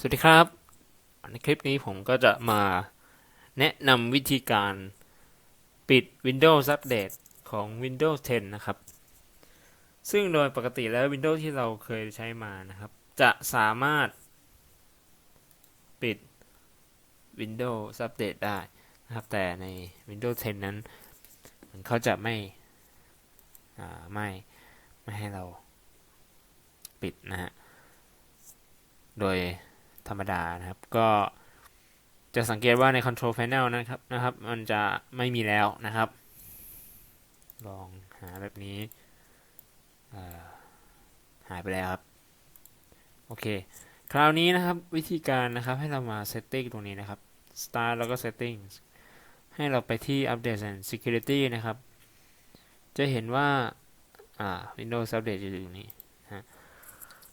สวัสดีครับ ในคลิปนี้ผมก็จะมาแนะนำวิธีการปิด Windows Update ของ Windows 10 นะครับ ซึ่งโดยปกติแล้ว Windows ที่เราเคยใช้มานะครับ จะสามารถปิด Windows Update ได้นะครับ แต่ใน Windows 10 นั้น มันเขาจะไม่ไม่ ไม่ให้เราปิดนะฮะ โดย ธรรมดานะครับ ก็จะสังเกตว่าใน Control Panel นะครับนะครับ มันจะไม่มีแล้วนะครับ ลองหาแบบนี้หายไปแล้วครับ โอเค คราวนี้นะครับวิธีการนะครับให้เรามา Setting ตรงนี้นะครับ Start แล้วก็ Settings ให้เราไปที่ Update and Security นะครับ จะเห็นว่าอ่า Windows Update อยู่ตรงนี้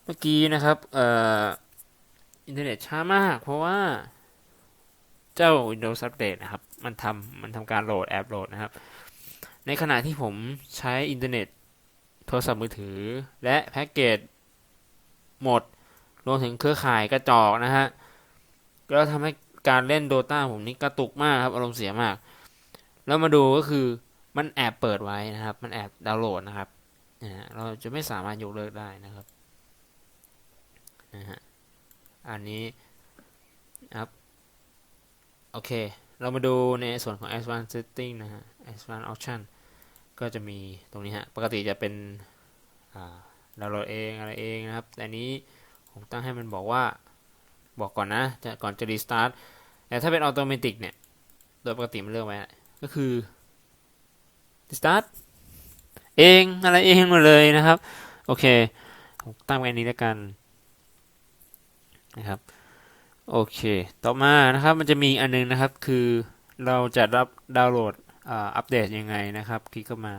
เมื่อกี้นะครับ เอ่อ อินเทอร์เน็ตช้ามาก เพราะว่าเจ้า Windows Update นะครับ มันทำมันทำการโหลดแอปโหลดนะครับ ในขณะที่ผมใช้อินเทอร์เน็ต โทรศัพท์มือถือ และแพ็กเกจหมด รวมถึงเครือข่ายกระจอกนะฮะ ก็ทำให้การเล่น Dota ผมนี่กระตุกมากครับ อารมณ์เสียมาก แล้วมาดูก็คือมันแอบเปิดไว้นะครับ มันแอบดาวน์โหลดนะครับ เราจะไม่สามารถยกเลิกได้นะครับนะฮะ อันนี้ครับโอเค เรามาดูในส่วนของ advanced setting นะฮะ advanced option ก็จะมีตรงนี้ฮะ ปกติจะเป็นดาวน์โหลดเองอะไรเองนะครับ แต่นี้ผมตั้งให้มันบอกว่าบอกก่อนนะจะก่อนจะ restart แต่ถ้าเป็น automatic เนี่ย โดยปกติมันเลือกไว้ก็คือ restart เองอะไรเองหมดเลยนะครับ โอเคผมตั้งไว้นี้แล้วกัน นะครับโอเค ต่อมานะครับมันจะมีอันนึงนะครับคือเราจะรับดาวน์โหลดอัปเดตยังไงนะครับ คลิกเข้ามา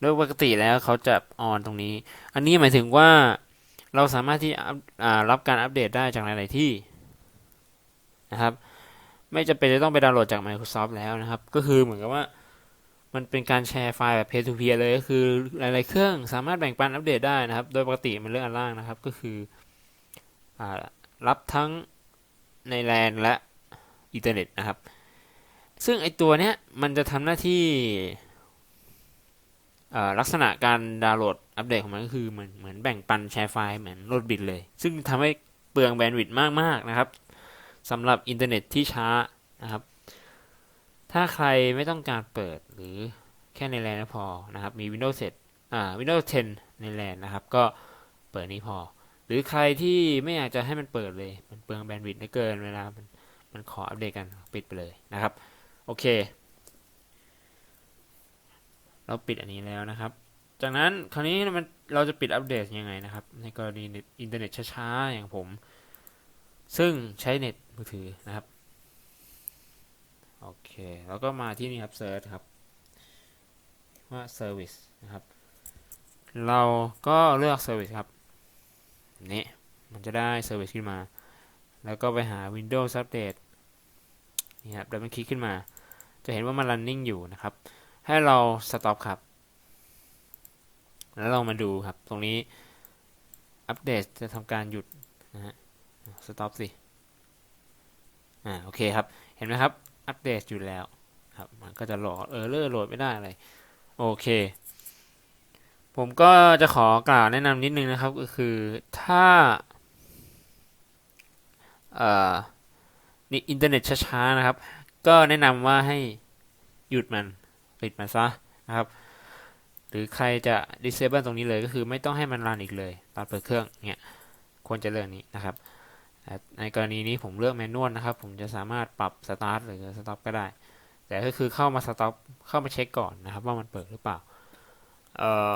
โดยปกติแล้วเขาจะออนตรงนี้ อันนี้หมายถึงว่าเราสามารถที่รับการอัปเดตได้จากหลาย ๆ ที่นะครับ ไม่จำเป็นจะต้องไปดาวน์โหลดจาก Microsoft แล้วนะครับ ก็คือเหมือนกับว่ามันเป็นการแชร์ไฟล์แบบ peer to peer เลยก็คือหลาย ๆ เครื่องสามารถแบ่งปันอัปเดตได้นะครับ โดยปกติมันเรื่องอันล่างนะครับก็คืออ่า รับทั้งในแลนและอินเทอร์เน็ตนะครับ ซึ่งไอตัวเนี้ยมันจะทำหน้าที่ลักษณะการดาวน์โหลดอัปเดตของมันก็คือเหมือนเหมือนแบ่งปันแชร์ไฟล์เหมือนโหลดบิตเลย ซึ่งทำให้เปลืองแบนด์วิดต์มาก ๆ นะครับสำหรับอินเทอร์เน็ตที่ช้านะครับ ถ้าใครไม่ต้องการเปิดหรือแค่ในแลนพอนะครับ มี Windows 7อ่า Windows 10 ในแลนนะครับ ก็เปิดนี้พอ หรือใครที่ไม่อยากจะให้มันเปิดเลย มันเปลืองแบนด์วิดต์เกินเวลา มันมันขออัปเดตกันปิดไปเลยนะครับ โอเค เราปิดอันนี้แล้วนะครับ จากนั้นคราวนี้มันเราจะปิดอัปเดตยังไงนะครับ ในกรณีอินเทอร์เน็ตช้าๆ อย่างผม ซึ่งใช้เน็ตมือถือนะครับ โอเค แล้วก็มาที่นี่ครับเซิร์ชครับ ว่า Service นะครับ เราก็เลือก Service ครับ นี้ มันจะได้เซอร์วิสขึ้นมา แล้วก็ไปหา Windows Update นี่ครับดับเบิลคลิกขึ้นมา จะเห็นว่ามัน running อยู่นะครับ ให้เรา stop ครับ แล้วเรามาดูครับ ตรงนี้อัปเดตจะทำการหยุดนะฮะ stop สิ อ่า โอเคครับ เห็นไหมครับ อัปเดตอยู่แล้วครับ มันก็จะหลดเออเลอร์โหลดไม่ได้อะไร โอเค ผมก็จะขอกล่าวแนะนำนิดนึงนะครับก็คือถ้าเอ่ออินเทอร์เน็ตช้าๆนะครับ ก็แนะนำว่าให้หยุดมันปิดมันซะนะครับ หรือใครจะ disable ตรงนี้เลยก็คือไม่ต้องให้มันรันอีกเลย ตอนเปิดเครื่องเนี่ยควรจะเลือกนี้นะครับในกรณีนี้ผมเลือกแมนนวลนะครับ ผมจะสามารถปรับ start หรือ stop ก็ได้ แต่ก็คือเข้ามา stop เข้ามาเช็คก่อนนะครับ ว่ามันเปิดหรือเปล่าเอ่อ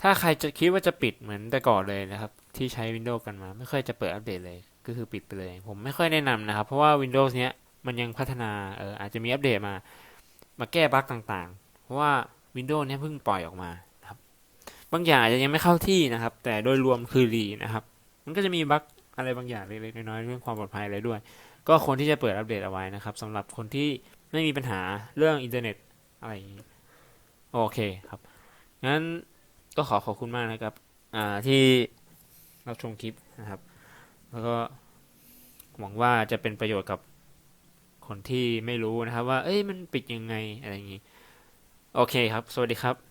ถ้าใครจะคิดว่าจะปิดเหมือนแต่ก่อนเลยนะครับ ที่ใช้ Windows กันมา ไม่ค่อยจะเปิดอัปเดตเลย ก็คือปิดไปเลย ผมไม่ค่อยแนะนำนะครับ เพราะว่า Windows เนี้ยมันยังพัฒนาเอออาจจะมีอัปเดตมา มาแก้บั๊กต่างๆ เพราะว่า Windows เนี้ยเพิ่งปล่อยออกมาครับ บางอย่างอาจจะยังไม่เข้าที่นะครับ แต่โดยรวมคือดีนะครับ มันก็จะมีบั๊กอะไรบางอย่างเล็กๆน้อยๆเรื่องความปลอดภัยอะไรด้วย ก็ควรที่จะเปิดอัปเดตเอาไว้นะครับสำหรับคนที่ไม่มีปัญหาเรื่องอินเทอร์เน็ตอะไรอย่างนี้โอเคครับงั้น ก็ขอขอบคุณมากนะครับอ่าที่รับชมคลิปนะครับ แล้วก็หวังว่าจะเป็นประโยชน์กับคนที่ไม่รู้นะครับ ว่า เอ้ยมันปิดยังไงอะไรอย่างนี้ โอเคครับ สวัสดีครับ